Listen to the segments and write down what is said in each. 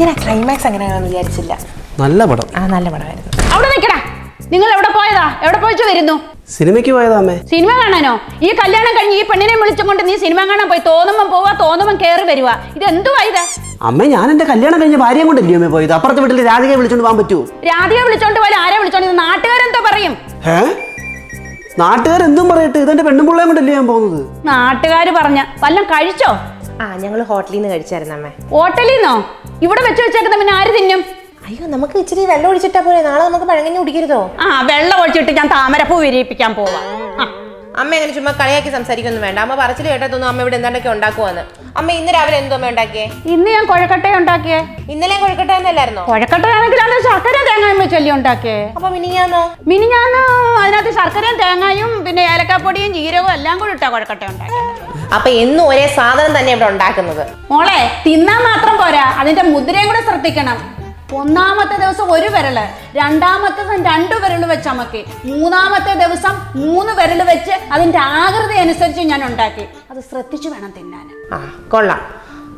ഞാൻ ക്ലൈമാക്സ് അങ്ങനെയാണെന്ന് വിചാരിച്ചില്ല. നല്ല പടം. ആ നല്ല പടമായിരുന്നു. അവിടെ നിൽക്കടാ. നിങ്ങൾ എവിടെ പോയതാ? എവിടെ പോയിച്ചു വരുന്നു? സിനിമയ്ക്ക് പോയതാ അമ്മേ. സിനിമ കാണാനോ? ഈ കല്യാണം കഴിഞ്ഞ് ഈ പെണ്ണിനെ വിളിച്ചുകൊണ്ട് നീ സിനിമ കാണാൻ പോയി. തോന്നുമ്പം പോവാ തോന്നുമ്പം കയറി വരുവാ. ഇത് എന്തുവാ ഇത്? അമ്മ ഞാൻ എന്റെ കല്യാണം കഴിഞ്ഞ ഭാര്യയും കൊണ്ടല്ലേ അമ്മേ പോയത്? അപ്പുറത്തെ വീട്ടിൽ രാധികയെ വിളിച്ചോണ്ട് പോകാൻ പറ്റുമോ രാധികയെ വിളിച്ചോണ്ട് പോലെ ആരെ വിളിച്ചോണ്ട് ഇത് നാട്ടുകാരെന്തോ പറയും? ഏ നാട്ടുകാർ എന്തും പറയട്ടെ. ഇതെന്റെ പെണ്ണും പിള്ളേം കൊണ്ടല്ലേ ഞാൻ പോകുന്നത്? നാട്ടുകാര് പറഞ്ഞ വല്ലതും കഴിച്ചോ? ആ ഞങ്ങൾ ഹോട്ടലിൽ നിന്ന് കഴിച്ചായിരുന്നു അമ്മേ. ഹോട്ടലിൽ നിന്നോ ഇവിടെ വെച്ച് വെച്ചേക്കുന്ന പിന്നെ ആര് തിന്നും? അയ്യോ നമുക്ക് ഇച്ചിരി വെള്ളം ഒഴിച്ചിട്ടാ പോലെ നാളെ നമുക്ക് പഴങ്കഞ്ഞി കുടിക്കരുതോ? ആ വെള്ളം ഒഴിച്ചിട്ട് ഞാൻ താമരപ്പൂ വിരിയിപ്പിക്കാൻ പോവാം. ആ, അമ്മ അങ്ങനെ ചുമ്മാ കളിയാക്കി സംസാരിക്കൊന്നും വേണ്ട. അമ്മ പറച്ചിൽ കേട്ടാ തോന്നുന്നു അമ്മ ഇവിടെ എന്താണ്ടൊക്കെ ഉണ്ടാക്കുവാന്ന്. അമ്മ ഇന്ന് രാവിലെ എന്തോ അമ്മ ഉണ്ടാക്കിയേ? ഇന്ന് ഞാൻ കൊഴക്കട്ട ഉണ്ടാക്കിയേ. ഇന്നലെ കൊഴക്കട്ട എന്നല്ലായിരുന്നോ കൊഴക്കട്ട ആണെങ്കിൽ അത് ശർക്കര തേങ്ങയും വെച്ചല്ലേ ഉണ്ടാക്കിയേ. അപ്പൊ മിനിഞ്ഞാന്നോ? മിനിഞ്ഞാന്നോ അതിനകത്ത് ശർക്കരയും തേങ്ങയും പിന്നെ ഏലക്കാപ്പൊടിയും ജീരകവും എല്ലാം കൂടി ഇട്ടാ കൊഴക്കട്ട ഉണ്ടാക്കിയത് അപ്പൊ എന്നും ഒരേ സാധനം തന്നെ ഇവിടെ ഉണ്ടാക്കുന്നത്. മോളെ തിന്നാൻ മാത്രം പോരാ. അതിന്റെ മുദ്രയും കൂടെ ശ്രദ്ധിക്കണം. ഒന്നാമത്തെ ദിവസം ഒരു വിരൽ രണ്ടാമത്തെ ദിവസം രണ്ടു വിരൽ വെച്ച് അമക്കി മൂന്നാമത്തെ ദിവസം മൂന്ന് വിരൽ വെച്ച് അതിന്റെ ആകൃതി അനുസരിച്ച് ഞാൻ ഉണ്ടാക്കി. അത് ശ്രദ്ധിച്ചു വേണം തിന്നാൻ. ആ കൊള്ളാം.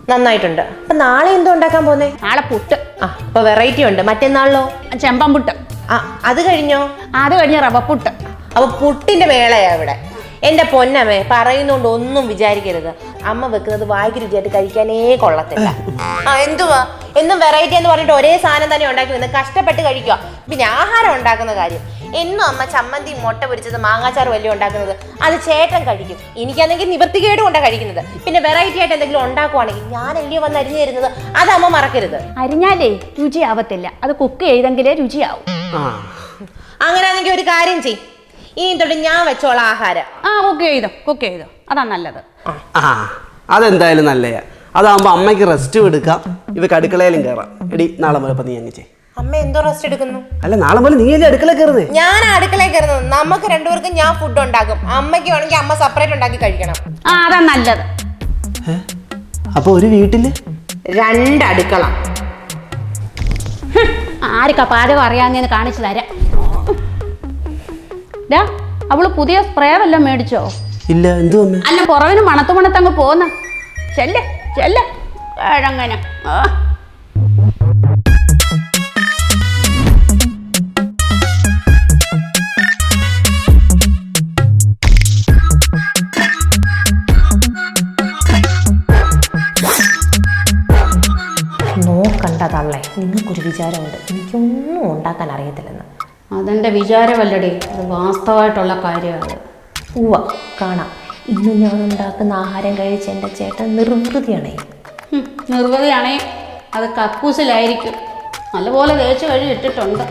നന്നായിട്ടുണ്ട്. അപ്പൊ നാളെ എന്തോ ഉണ്ടാക്കാൻ പോന്നേ? നാളെ പുട്ട്. ആ അപ്പൊ വെറൈറ്റി ഉണ്ട്. മറ്റന്നാളിലോ? ചെമ്പൻ പുട്ട്. ആ അത് കഴിഞ്ഞോ? അത് കഴിഞ്ഞ് റവ പുട്ട്. അപ്പൊ പുട്ടിന്റെ വേളയാ ഇവിടെ. എന്റെ പൊന്നമ്മേ പറയുന്നോണ്ട് ഒന്നും വിചാരിക്കരുത്. അമ്മ വെക്കുന്നത് വായിക്ക് രുചിയായിട്ട് കഴിക്കാനേ കൊള്ളത്തില്ല. ആ എന്തുവാ? എന്നും വെറൈറ്റി എന്ന് പറഞ്ഞിട്ട് ഒരേ സാധനം തന്നെ ഉണ്ടാക്കി വന്ന് കഷ്ടപ്പെട്ട് കഴിക്കുക. പിന്നെ ആഹാരം ഉണ്ടാക്കുന്ന കാര്യം. എന്നും അമ്മ ചമ്മന്തി മുട്ട പൊരിച്ചത് മാങ്ങാച്ചാർ വലിയ ഉണ്ടാക്കുന്നത്? അത് ചേട്ടൻ കഴിക്കും. എനിക്കാണെങ്കിൽ നിവർത്തികേടും കൊണ്ടാണ് കഴിക്കുന്നത്. പിന്നെ വെറൈറ്റി ആയിട്ട് എന്തെങ്കിലും ഉണ്ടാക്കുവാണെങ്കിൽ ഞാൻ അല്ലേ വന്ന് അരിഞ്ഞു തരുന്നത്? അത് അമ്മ മറക്കരുത്. അരിഞ്ഞാലേ രുചിയാവത്തില്ല. അത് കുക്ക് ചെയ്തെങ്കിലേ രുചിയാവും. അങ്ങനെ അങ്ങനെയാണെങ്കിൽ ഒരു കാര്യം ചെയ് ഇനി തൊട്ട് ഞാൻ വെച്ചോളാം ആഹാരം. ആ കുക്ക് ചെയ്തോ കുക്ക് ചെയ്തോ അതാ നല്ലത്. ആ അതെന്തായാലും നല്ലയാ. അതാകുമ്പോ അമ്മയ്ക്ക് റെസ്റ്റ് എടുക്കാം. ഇവ കടുക്കളയിലും കയറാം എടി നാളെ മുതൽ നീ അങ്ങ് ചെയ് അമ്മ എന്തോ റെസ്റ്റ് എടുക്കുന്നു? അല്ല നാളെ മുതൽ നീ അല്ലേ അടുക്കള കയറുന്നേ ഞാൻ അടുക്കള കയറുന്നത് നമുക്ക് രണ്ടുപേർക്കും ഞാൻ ഫുഡ് ഉണ്ടാക്കും. അമ്മയ്ക്ക് വേണമെങ്കിൽ അമ്മ സെപ്പറേറ്റ് ഉണ്ടാക്കി കഴിക്കണം. ആ അതാ നല്ലത്. അപ്പൊ ഒരു വീട്ടിൽ? രണ്ട് അടുക്കള ആർക്കാ പാചകം അറിയാമെന്ന് കാണിച്ചു തരാം. ഡാ അവൾ പുതിയ സ്പ്രേ വല്ലതും മേടിച്ചോ? ഇല്ല എന്തു അല്ല പുറവിന് മണത്തു മണത്തങ്ങ് പോന്ന. ചെല്ലേ ചെല്ലേ. കഴങ്ങനെ ആ. അതെന്റെ വിചാരമല്ലടി അത് വാസ്തവമായിട്ടുള്ള കാര്യമാണ്. ഉവ കാണാം. ഇന്ന് ഞാൻ ഉണ്ടാക്കുന്ന ആഹാരം കഴിച്ച് എന്റെ ചേട്ടൻ നിർവൃതിയാണേ. നിർവൃതിയാണേ. അത് കക്കൂസിലായിരിക്കും. നല്ലപോലെ തേച്ച് കഴിഞ്ഞ് ഇട്ടിട്ടുണ്ട്.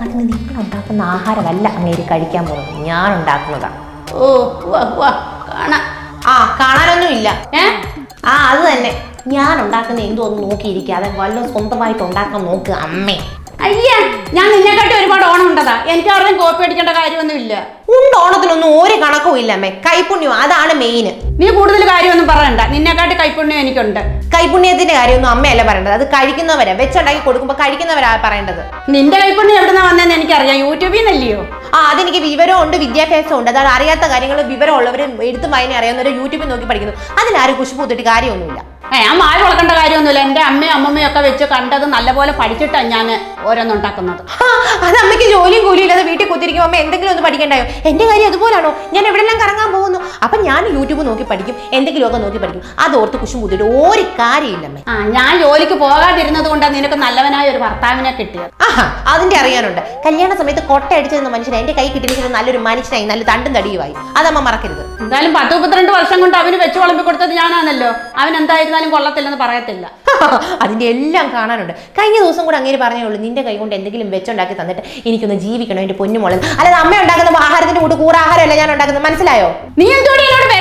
അതിന് നിങ്ങൾ ഉണ്ടാക്കുന്ന ആഹാരമല്ല അങ്ങേര് കഴിക്കാൻ പോകുന്നത്. ഞാൻ ഉണ്ടാക്കുന്നതാണ് ഓ വാ വാ കാണാം. ആ കാണാനൊന്നുമില്ല. ഏ? ആ അത് തന്നെ. ഞാൻ ഉണ്ടാക്കുന്ന എന്തോ ഒന്ന് നോക്കിയിരിക്കാതെ വല്ലതും സ്വന്തമായിട്ട് ഉണ്ടാക്കാൻ നോക്ക് അമ്മേ. അയ്യ ഞാൻ നിന്നെക്കാട്ടി ഒരുപാട് ഓണം ഉണ്ടതാ. എനിക്ക് ആരുടെയും കോപ്പി അടിക്കേണ്ട കാര്യമൊന്നുമില്ല. ഉണ്ട് ഓണത്തിനൊന്നും ഒരു കണക്കും ഇല്ല അമ്മേ. കൈപുണ്യം അതാണ് മെയിൻ നീ കൂടുതൽ കാര്യമൊന്നും പറയണ്ട. നിന്നെക്കാട്ടി കൈപുണ്യം എനിക്കുണ്ട്. കൈപുണ്യത്തിന്റെ കാര്യമൊന്നും അമ്മയല്ല പറയേണ്ടത്. അത് കഴിക്കുന്നവരാ. വെച്ചുണ്ടാക്കി കൊടുക്കുമ്പോ കഴിക്കുന്നവരാ പറയേണ്ടത്. നിന്റെ കൈപുണ്യം എവിടുന്ന വന്നതെന്ന് എനിക്കറിയാം. യൂട്യൂബിൽ നിന്നല്ലയോ ആ അതെനിക്ക് വിവരം ഉണ്ട് വിദ്യാഭ്യാസം ഉണ്ട് അതാണ് അറിയാത്ത കാര്യങ്ങൾ വിവരം ഉള്ളവരും എടുത്തു വായന അറിയാവുന്നവർ യൂട്യൂബിൽ നോക്കി പഠിക്കുന്നു. അതിലാരും കുശി പൂത്തിട്ട് കാര്യമൊന്നുമില്ല. ഞാൻ മായ വളക്കേണ്ട കാര്യമൊന്നുമില്ല. എന്റെ അമ്മയും അമ്മമ്മയും ഒക്കെ വെച്ച് കണ്ടത് നല്ലപോലെ പഠിച്ചിട്ടാണ് ഞാൻ ഓരോന്നുണ്ടാക്കുന്നത് ആ, അത് അമ്മയ്ക്ക് ജോലിയും കൂലിയും ഇല്ലാതെ വീട്ടിൽ കുത്തിരിക്കും അമ്മ എന്തെങ്കിലും ഒന്ന് പഠിക്കണ്ടായോ? എന്റെ കാര്യം അതുപോലാണോ? ഞാൻ എവിടെല്ലാം കറങ്ങാൻ പോകുന്നു? അപ്പൊ ഞാൻ യൂട്യൂബ് നോക്കി പഠിക്കും എന്തെങ്കിലും ഒക്കെ നോക്കി പഠിക്കും. അത് ഓർത്ത് കുശും കുത്തിയിട്ട് ഒരു കാര്യമില്ല അമ്മ. ആ ഞാൻ ജോലിക്ക് പോകാതിരുന്നത് കൊണ്ടാണ് നിനക്ക് നല്ലവനായ ഒരു ഭർത്താവിനെ കിട്ടിയത്. ആഹാ അതിന്റെ അറിയാനുണ്ട്. കല്യാണ സമയത്ത് കൊട്ട അടിച്ചിരുന്ന മനുഷ്യൻ എന്റെ കൈ കിട്ടിയിരിക്കുന്ന നല്ലൊരു മനുഷ്യനായി നല്ല തണ്ടും തടിയുമായി. അതമ്മ മറക്കരുത്. എന്തായാലും പത്ത് മുപ്പത്തിരണ്ട് വർഷം കൊണ്ട് അവന് വെച്ച് വളമ്പി കൊടുത്തത് ഞാനാണല്ലോ. അവൻ എന്തായിരുന്നാലും കൊള്ളത്തില്ലെന്ന് പറയത്തില്ല. അതിന്റെ എല്ലാം കാണാനുണ്ട്. കഴിഞ്ഞ ദിവസം കൂടെ അങ്ങനെ പറഞ്ഞേ ഉള്ളൂ നിന്റെ കൈ കൊണ്ട് എന്തെങ്കിലും വെച്ചുണ്ടാക്കി തന്നിട്ട് എനിക്കൊന്ന് ജീവിക്കണം എന്റെ പൊന്നുമോളെ അല്ലാതെ അമ്മ ഉണ്ടാക്കുന്ന ആഹാരത്തിന്റെ കൂടെ കൂറാഹാരമല്ല ഞാൻ ഉണ്ടാക്കുന്നത്? മനസ്സിലായോ? നീ എന്തോടി എന്നോട്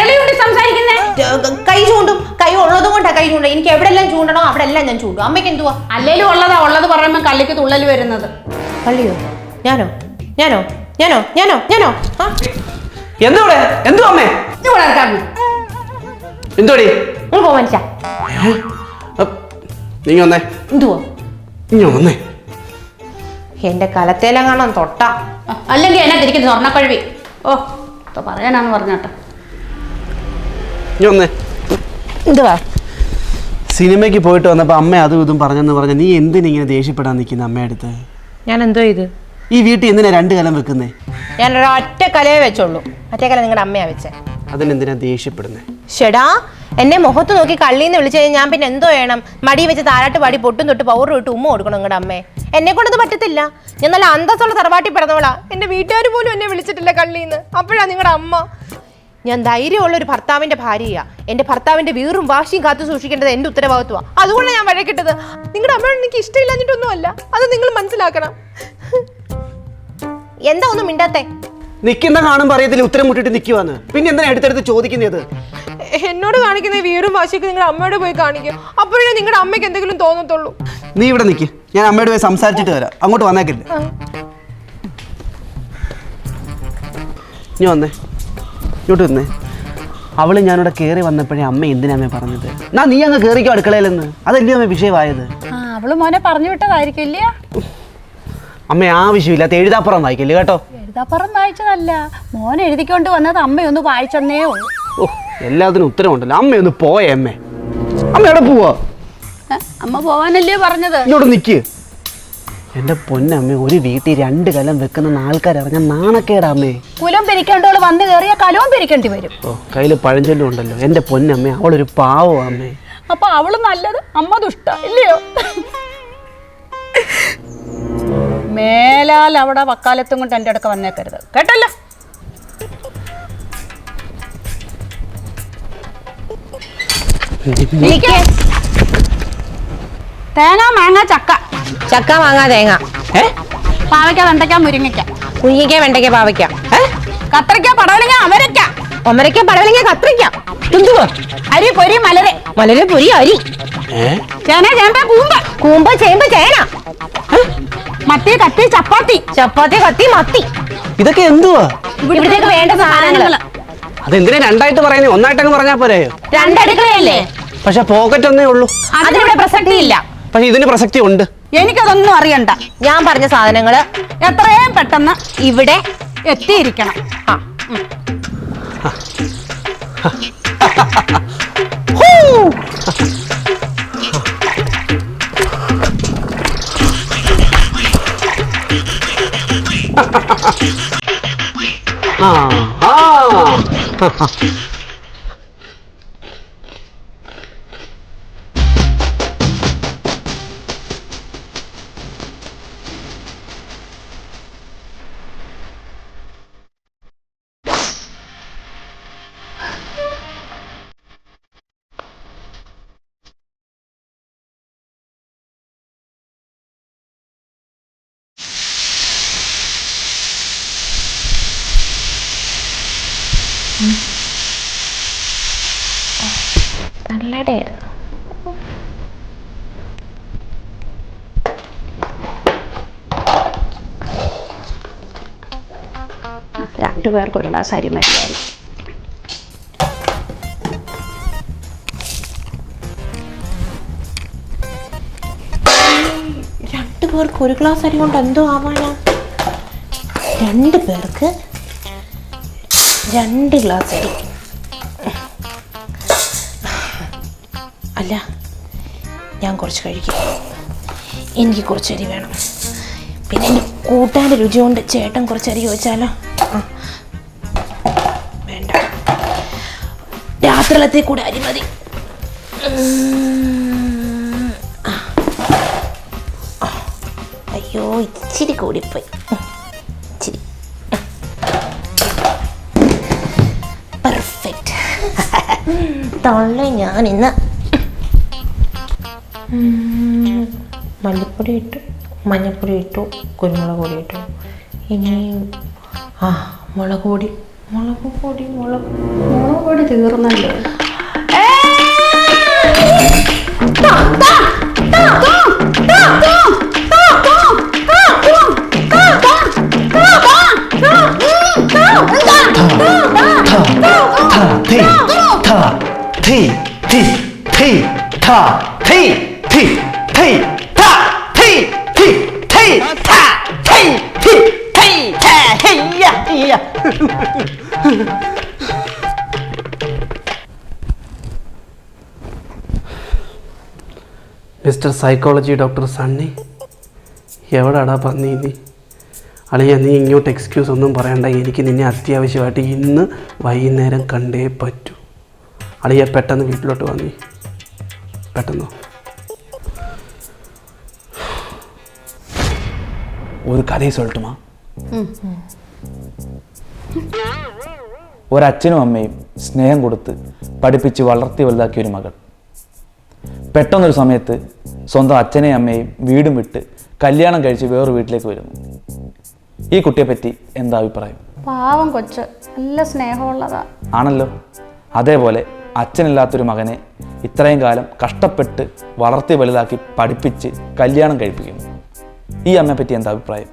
കൈ ചൂണ്ടും കൈ ഉള്ളത് കൊണ്ടാ കൈ ചൂണ്ടും എനിക്ക് എവിടെല്ലാം ചൂണ്ടണോ അവിടെ എല്ലാം ഞാൻ ചൂണ്ടും. അമ്മയ്ക്ക് എന്തുവാ? അല്ലേലും ഉള്ളതാ ഉള്ളത് പറയുമ്പോൾ കള്ളിക്ക് തുള്ളൽ വരുന്നത്. കള്ളിയോ? ഞാനോ? ഞാനോ? ഞാനോ? ഞാനോ? ഞാനോ? ആ? എന്തോടെ എന്തോ അമ്മേ? എന്തോടി നീ പോ മനുഷ്യ. നീ വന്നേ. എന്തുവാ? നീ വന്നേ. എന്റെ കലത്തേലും കാണാൻ തൊട്ട? അല്ലെങ്കിൽ എന്നെ തിരിക്കുന്നു? സ്വർണക്കഴുവി. ഓ ഇപ്പൊ പറയാനാന്ന് പറഞ്ഞോട്ടെ. എന്തുവാ? സിനിമയ്ക്ക് പോയിട്ട് വന്നപ്പോൾ അമ്മ അതും ഇതും പറഞ്ഞെന്ന് പറഞ്ഞ നീ എന്തിനിങ്ങനെ ദേഷ്യപ്പെടാൻ നിൽക്കുന്ന അമ്മയടുത്ത് ഞാൻ എന്തോ ഇത്? ഈ വീട്ടിൽ എന്തിനാ രണ്ട് കലം വെക്കുന്നേ? ഞാൻ ഒരൊറ്റ കലയെ വെച്ചോളൂ. മറ്റേ കല നിങ്ങളുടെ അമ്മയാ വെച്ചേ. അതിനെന്തിനാ ദേഷ്യപ്പെടുന്നേ? ഷെടാ എന്നെ മുഖത്ത് നോക്കി കള്ളിന്ന് വിളിച്ചു കഴിഞ്ഞാൽ ഞാൻ പിന്നെ എന്തോ ചെയ്യണം? മടി വെച്ച് താരാട്ട് പാടി പൊട്ടും തൊട്ട് പൗഡർ ഇട്ട് ഉമ്മ കൊടുക്കണം നിങ്ങളുടെ അമ്മേ. എന്നെ കൊണ്ടത് പറ്റത്തില്ല. ഞാൻ നല്ല അന്തസ്സുള്ള തറവാട്ടി പിറന്നവളാ. എന്റെ വീട്ടുകാർ പോലും എന്നെ വിളിച്ചിട്ടില്ല കള്ളിന്ന്. അപ്പോഴാ നിങ്ങളുടെ അമ്മ. ഞാൻ ധൈര്യമുള്ള ഒരു ഭർത്താവിന്റെ ഭാര്യയാ. എന്റെ ഭർത്താവിന്റെ വീറും വാശിയും കാത്തു സൂക്ഷിക്കേണ്ടത് എന്റെ ഉത്തരവാദിത്വമാണ് അതുകൊണ്ടാണ് ഞാൻ വഴക്കിട്ടത്. നിങ്ങളുടെ അമ്മയോട് എനിക്ക് ഇഷ്ടമില്ലാഞ്ഞിട്ടൊന്നും അല്ല അത് നിങ്ങൾ മനസ്സിലാക്കണം. എന്താ ഒന്നും മിണ്ടാത്തേ? നിൽക്കുന്ന കാണും അറിയത്തില്ല ഉത്തരം മുട്ടിട്ട് നിൽക്കുവാന്ന് പിന്നെ എന്തിനാ എടുത്തെടുത്ത് ചോദിക്കുന്നത്? എന്നോട് കാണിക്കുന്ന വീടും വാശിക്ക് വാശിയൊക്കെ നിങ്ങൾ അമ്മയോട് പോയി കാണിക്കും. അപ്പോഴേ നിങ്ങളുടെ അമ്മയ്ക്ക് എന്തെങ്കിലും തോന്നത്തുള്ളൂ. നീ ഇവിടെ നിൽക്ക് ഞാൻ അമ്മയോട് പോയി സംസാരിച്ചിട്ട് വരാം. അങ്ങോട്ട് വന്നേക്കില്ല. നീ വന്നേ. ഇങ്ങോട്ട് വന്നേ. അവൾ ഞാനിവിടെ കയറി വന്നപ്പോഴേ അമ്മ എന്തിനാ അമ്മ പറഞ്ഞത്? എന്നാ നീ അങ്ങ് കയറിക്കോ അടുക്കളയിലെന്ന്. അതല്ലേ അമ്മ വിഷയമായത്? ആ അവൾ മോനെ പറഞ്ഞു വിട്ടതായിരിക്കില്ല അമ്മ അമ്മ ആവശ്യമില്ലാത്ത എഴുതാപ്പുറം വായിക്കില്ലേ കേട്ടോ? എഴുതാപ്പുറം വായിച്ചതല്ല. മോനെ എഴുതിക്കൊണ്ട് വന്നത് അമ്മയൊന്ന് വായിച്ചെന്നേ ഉള്ളൂ. ഓ. എല്ലാത്തിനും ഉത്തരവുണ്ടല്ലോ. അമ്മയൊന്ന് പോയേ അമ്മേ. അമ്മ എവിടെ പോവാ? ഏ, അമ്മ പോവാനല്ലേ പറഞ്ഞത്? ഇങ്ങോട്ട് നിക്ക്. എന്റെ പൊന്നമ്മ ഒരു വീട്ടിൽ രണ്ട് കലം വെക്കുന്ന ആൾക്കാരറിഞ്ഞ നാണക്കേടാ അമ്മേ. കുലം പിരിക്കേണ്ടവൾ വന്ന് കയറിയ കലവും പിരിക്കേണ്ടി വരും. ഓ കയ്യിൽ പഴഞ്ചൊല്ലും ഉണ്ടല്ലോ. എന്റെ പൊന്നമ്മ അവളൊരു പാവോ അമ്മേ. അപ്പൊ അവൾ നല്ലത് അമ്മ ദുഷ്ട ഇല്ലയോ? മേലാൽ അവിടെ വക്കാലത്തും കൊണ്ട് എന്റെ അടുക്ക വന്നേക്കരുത്. കേട്ടല്ലോ? തേങ്ങ മാങ്ങ ചക്ക. ചക്ക മാങ്ങ തേങ്ങ. ഏ? പാവയ്ക്ക വെണ്ടയ്ക്ക മുരിങ്ങയ്ക്ക. കുഞ്ഞിക്ക വെണ്ടയ്ക്ക പാവയ്ക്ക. കത്രയ്ക്ക പടവലങ്ങ അവരയ്ക്ക ഒമരയ്ക്ക പടവലങ്ങ കത്രിക്ക. എന്തുവാ? അരി പൊരി മലര്. മലര് പൊരി അരി. ഏ? ചേന ചേമ്പ കൂമ്പ്. കൂമ്പ് ചേമ്പ് ചേന. മത്തി കത്തി ചപ്പാത്തി. ചപ്പാത്തി കത്തി മത്തി. ഇതൊക്കെ എന്തുവാ? ഇവിടത്തേക്ക് വേണ്ട സാധനങ്ങൾ. അതെന്തിനാ രണ്ടായിട്ട് പറയുന്നത് ഒന്നായിട്ടങ്ങ് പറഞ്ഞാ പോരെ. രണ്ടടുക്കളയല്ലേ? പക്ഷെ പോക്കറ്റ് ഒന്നേ ഉള്ളൂ. അതിനിവിടെ പ്രസക്തി ഇല്ല പക്ഷെ ഇതിന് പ്രസക്തി ഉണ്ട് എനിക്കതൊന്നും അറിയണ്ട. ഞാൻ പറഞ്ഞ സാധനങ്ങൾ എത്രയും പെട്ടെന്ന് ഇവിടെ എത്തിയിരിക്കണം. ആ ആ ആ. Ha ha ha. നല്ലതായിരുന്നു രണ്ടുപേർക്ക് ഒരു ഗ്ലാസ് അരി മതിയായി. രണ്ടു പേർക്ക് ഒരു ഗ്ലാസ് അരി കൊണ്ട് എന്തോ ആവാനാ? രണ്ട് പേർക്ക് രണ്ട് ഗ്ലാസ് അല്ല ഞാൻ കുറച്ച് കഴിക്കും. എനിക്ക് കുറച്ച് അരി വേണം. പിന്നെ എന്റെ കൂട്ടാന്റെ രുചി കൊണ്ട് ചേട്ടൻ കുറച്ച് അരി ചോദിച്ചാലോ? വേണ്ട. രാത്രിയിലത്തെ കൂടെ അരി മതി. അയ്യോ ഇച്ചിരി കൂടിപ്പോയി. തള്ളെ ഞാൻ ഇന്ന് മല്ലിപ്പൊടി ഇട്ടു മഞ്ഞൾപ്പൊടി ഇട്ടു കുരുമുളക് പൊടി ഇട്ടു. ഇനി ആ മുളക് പൊടി. മുളക് പൊടി മുളക് മുളക് പൊടി തീർന്നല്ലോ. മിസ്റ്റർ സൈക്കോളജി ഡോക്ടർ സണ്ണി എവിടാടാ പന്നി നീ അളിയ നീ ഇങ്ങോട്ട് എക്സ്ക്യൂസ് ഒന്നും പറയണ്ട എനിക്ക് നിന്നെ അത്യാവശ്യമായിട്ട് ഇന്ന് വൈകുന്നേരം കണ്ടേ പറ്റൂ അളിയ പെട്ടെന്ന് വീട്ടിലോട്ട് വന്നി പെട്ടെന്ന് ஒரு கதையை சொல்லட்டுமா ഒരച്ഛനും അമ്മയും സ്നേഹം കൊടുത്ത് പഠിപ്പിച്ച് വളർത്തി വലുതാക്കിയ ഒരു മകൾ പെട്ടെന്നൊരു സമയത്ത് സ്വന്തം അച്ഛനെയും അമ്മയും വീടും വിട്ട് കല്യാണം കഴിച്ച് വേറൊരു വീട്ടിലേക്ക് വരുന്നു. ഈ കുട്ടിയെ പറ്റി എന്താ അഭിപ്രായം? പാവം കൊച്ച്. നല്ല സ്നേഹമുള്ളതാ. ആണല്ലോ. അതേപോലെ അച്ഛനില്ലാത്തൊരു മകനെ ഇത്രയും കാലം കഷ്ടപ്പെട്ട് വളർത്തി വലുതാക്കി പഠിപ്പിച്ച് കല്യാണം കഴിപ്പിക്കുന്നു. ഈ അമ്മയെ പറ്റി എന്താ അഭിപ്രായം?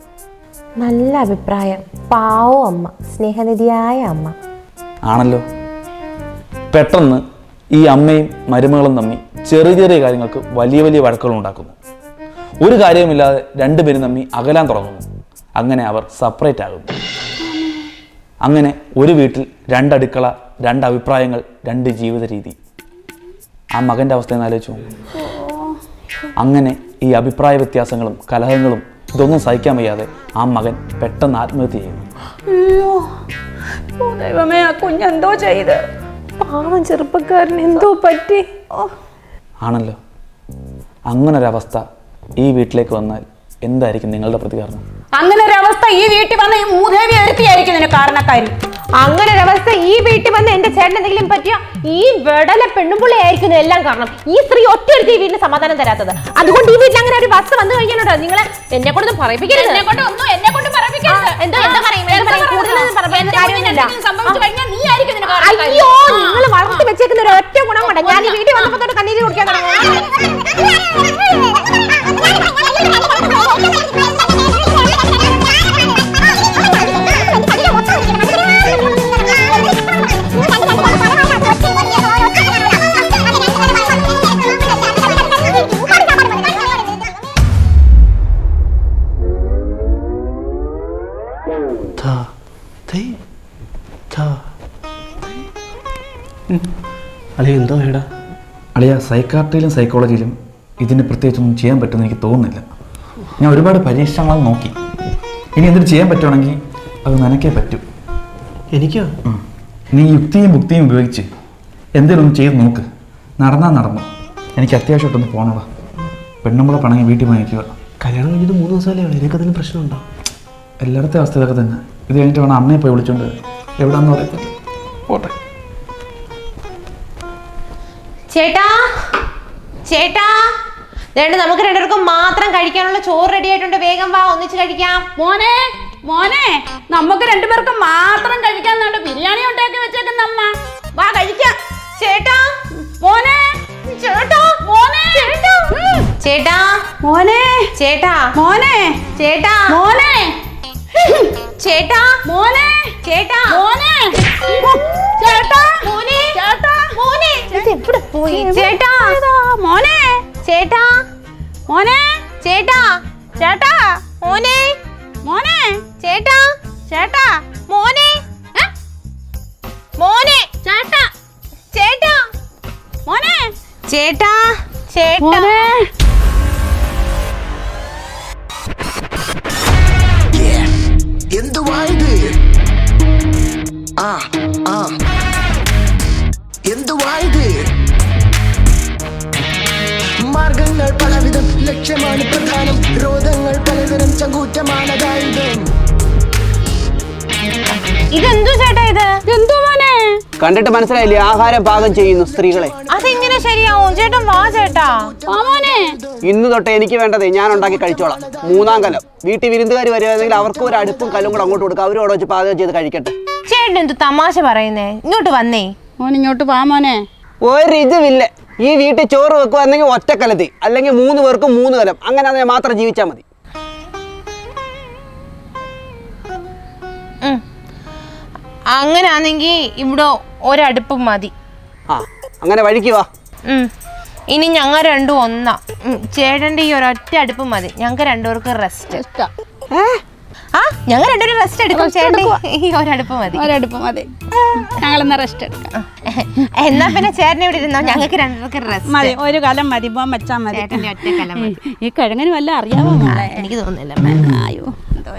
നല്ല അഭിപ്രായം. പാവോ അമ്മ. സ്നേഹനിധിയായ അമ്മ. ആണല്ലോ. പെട്ടെന്ന് ഈ അമ്മയും മരുമകളും തമ്മിൽ ചെറിയ ചെറിയ കാര്യങ്ങൾക്ക് വലിയ വലിയ വഴക്കുകൾ ഉണ്ടാക്കുന്നു. ഒരു കാര്യവുമില്ലാതെ രണ്ടുപേരും തമ്മിൽ അകലാൻ തുടങ്ങുന്നു. അങ്ങനെ അവർ സെപ്പറേറ്റ് ആകുന്നു. അങ്ങനെ ഒരു വീട്ടിൽ രണ്ടടുക്കള രണ്ട് അഭിപ്രായങ്ങൾ രണ്ട് ജീവിത രീതി. ആ മകന്റെ അവസ്ഥ എന്ന് ആലോചിച്ചു അങ്ങനെ ഈ അഭിപ്രായ വ്യത്യാസങ്ങളും കലഹങ്ങളും ഇതൊന്നും സഹിക്കാൻ വയ്യാതെ ആ മകൻ പെട്ടെന്ന് ആത്മഹത്യ ചെയ്യുന്നു. ദൈവമേ ആ കുഞ്ഞെന്തോ ചെയ്ത്? പാവം ചെറുപ്പക്കാരൻ എന്തോ പറ്റി? ആണല്ലോ. അങ്ങനൊരവസ്ഥ ഈ വീട്ടിലേക്ക് വന്നാൽ എന്തായിരിക്കും നിങ്ങളുടെ പ്രതികരണം? അങ്ങനെ ഒരു അവസ്ഥ ഈ വീട്ടിൽ വന്ന ഈ മൂദേവി ഒരുത്തിയായിരിക്കും ഇതിന് കാരണക്കാരി. അങ്ങനെ ഒരവസ്ഥ ഈ വീട്ടിൽ വന്ന് എന്റെ ചേട്ടൻ എന്തെങ്കിലും പറ്റിയ ഈ വെടല പെണ്ണുമ്പുള്ളി ആയിരിക്കുന്നു എല്ലാം കാരണം ഈ സ്ത്രീ ഒറ്റയെടുത്ത് ഈ വീട്ടിന് സമാധാനം തരാത്തത് അതുകൊണ്ട് ഈ വീട്ടിൽ അങ്ങനെ ഒരു ബസ് വന്നു കഴിഞ്ഞാലോ നിങ്ങളെ എന്നെ കൊണ്ടൊന്നും പറയിപ്പിക്കരുത് എന്നെ കൊണ്ട് ഒന്നും എന്നെ കൊണ്ട് പറയിപ്പിക്കരുത്. എന്താ- എന്താ പറയും? എന്താ പറയും? കൂടുതലൊന്നും പറയേണ്ട എന്റെ കാര്യമൊന്നുമില്ല. കുഞ്ഞിന് എന്തെങ്കിലും സംഭവിച്ചു കഴിഞ്ഞാൽ നീ ആയിരിക്കും ഇതിന് കാരണക്കാരി. അയ്യോ നിങ്ങൾ വളർത്തി വെച്ചേക്കുന്ന ഒരു ഒറ്റ ഗുണം കൊണ്ട് ഞാൻ ഈ വീട്ടിൽ വന്നപ്പോ കണ്ണീര് കുടിക്കാൻ അളിയ എന്തോ വേടാ അളിയ സൈക്കാട്രിയിലും സൈക്കോളജിയിലും ഇതിന് പ്രത്യേകിച്ചൊന്നും ചെയ്യാൻ പറ്റുമെന്ന് എനിക്ക് തോന്നുന്നില്ല. ഞാൻ ഒരുപാട് പരീക്ഷണങ്ങൾ നോക്കി. ഇനി എന്തിനു ചെയ്യാൻ പറ്റുവാണെങ്കിൽ അത് നനയ്ക്കേ പറ്റൂ. എനിക്കോ? നീ യുക്തിയും ബുദ്ധിയും ഉപയോഗിച്ച് എന്തെങ്കിലും ചെയ്ത് നോക്ക്. നടന്നാൽ നടന്നു. എനിക്ക് അത്യാവശ്യമായിട്ടൊന്ന് പോണതാ പെണ്ണുമ്പളെ പണങ്ങി വീട്ടിൽ വാങ്ങിക്കുക കല്യാണം കഴിഞ്ഞിട്ട് മൂന്ന് ദിവസമല്ലേ? ഉള്ളൂ എനിക്ക് അതിന് പ്രശ്നമുണ്ടോ? എല്ലായിടത്തെ അവസ്ഥ ഇതൊക്കെ തന്നെ. ഇത് കഴിഞ്ഞിട്ട് വേണം അമ്മയെ പോയി വിളിച്ചോണ്ട്. എവിടാന്ന് പറയത്തില്ല പോട്ടെ. ചേട്ടാ ചേട്ടാ. രണ്ട് നമുക്ക് രണ്ടുപേർക്കും മാത്രം കഴിക്കാനുള്ള ചോറ് റെഡി ആയിട്ടുണ്ട്. വേഗം വാ ഒന്നിച്ച് കഴിക്കാം. മോനെ മോനെ നമുക്ക് രണ്ടുപേർക്കും മാത്രം കഴിക്കാൻ ബിരിയാണി ഉണ്ടാക്കി വെച്ചേക്കുന്ന അമ്മ. വാ കഴിക്കാം. ചേട്ടാ. മോനെ ചേട്ടാ. മോനെ. ചേട്ടാ. മോനെ. ചേട്ടാ. മോനെ. ചേട്ടാ. മോനെ. ചേട്ടാ. മോനെ. ചേട്ടാ. മോനെ. ചേട്ടാ മോനെ ചേട്ടാ മോനെ ചേട്ടാ ചേട്ടാ മോനെ മോനെ ചേട്ടാ ചേട്ടാ മോനെ ഏ? മോനെ ചേട്ടാ ചേട്ടാ മോനെ ചേട്ടാ ചേട്ടാ മോനെ എന്തുവായത് ആ ആ എന്തുവായത് മാർഗങ്ങൾ പലവിധം ലക്ഷ്യമാണ് പ്രധാനം. രോഗങ്ങൾ പലതരം ചങ്കൂറ്റമാണതായുധം ഇതെന്തു ചേട്ടാ ഇത്? എന്തോ മോനെ? കണ്ടിട്ട് മനസ്സിലായില്ലേ? ആഹാരം പാകം ചെയ്യുന്നു സ്ത്രീകളെ. അതെങ്ങനെ ശരിയാവും? ചേട്ടൻ വാ ചേട്ടാ. മോനെ. ഇന്ന് തൊട്ട് എനിക്ക് വേണ്ടത് ഞാൻ ഉണ്ടാക്കി കഴിച്ചോളാം. മൂന്നാം കലം. വീട്ടിൽ വിരുന്നുകാർ വരുവാണെങ്കിൽ അവർക്ക് ഒരു അടുപ്പും കല്ലും കൂടെ അങ്ങോട്ട് കൊടുക്കുക അവരോട് വെച്ച് പാചകം ചെയ്ത് കഴിക്കട്ടെ. ചേട്ടൻ എന്ത് തമാശ പറയുന്നേ? ഇങ്ങോട്ട് വന്നേ. മോൻ ഇങ്ങോട്ട് വാ മോനെ. ഒരു ഇതുമില്ല ഈ വീട്ടിൽ ചോറ് വെക്കുവാണെങ്കിൽ ഒറ്റ കലത്തി അല്ലെങ്കിൽ മൂന്ന് പേർക്ക് മൂന്ന് കലം. അങ്ങനെ അതിനെ മാത്രം ജീവിച്ചാൽ മതി. അങ്ങനാണെങ്കിൽ ഇവിടെ ഒരടുപ്പ് മതി. ആ അങ്ങനെ വഴിക്ക് വാ. ഇനി ഞങ്ങൾ രണ്ടും ഒന്നാ. ചേട്ടന്റെ ഈ ഒരൊറ്റ അടുപ്പ് മതി. ഞങ്ങൾക്ക് രണ്ടുപേർക്ക് റെസ്റ്റ് ഇഷ്ടാ. ആ ഞങ്ങൾ രണ്ടുപേരും റെസ്റ്റ് എടുക്കും Rest ചേട്ടൻ എടുക്കുവാ. ഈ ഒരടുപ്പ് മതി. ഒരടുപ്പ് മതി. ഞങ്ങളെന്നാ റെസ്റ്റ് എടുക്കാം. എന്നാ പിന്നെ ചേട്ടനെ ഇവിടെ ഇരുന്നോ? ഞങ്ങൾക്ക് രണ്ടുപേർക്ക് റെസ്റ്റ് മതി ഒരു കലം മതി പോകാൻ വെച്ചാ മതി. ചേട്ടന്റെ ഒറ്റ കലം മതി. ഈ കിഴങ്ങന് വല്ല അറിയാമോ എനിക്ക് തോന്നുന്നില്ല. അയ്യോ എന്തോ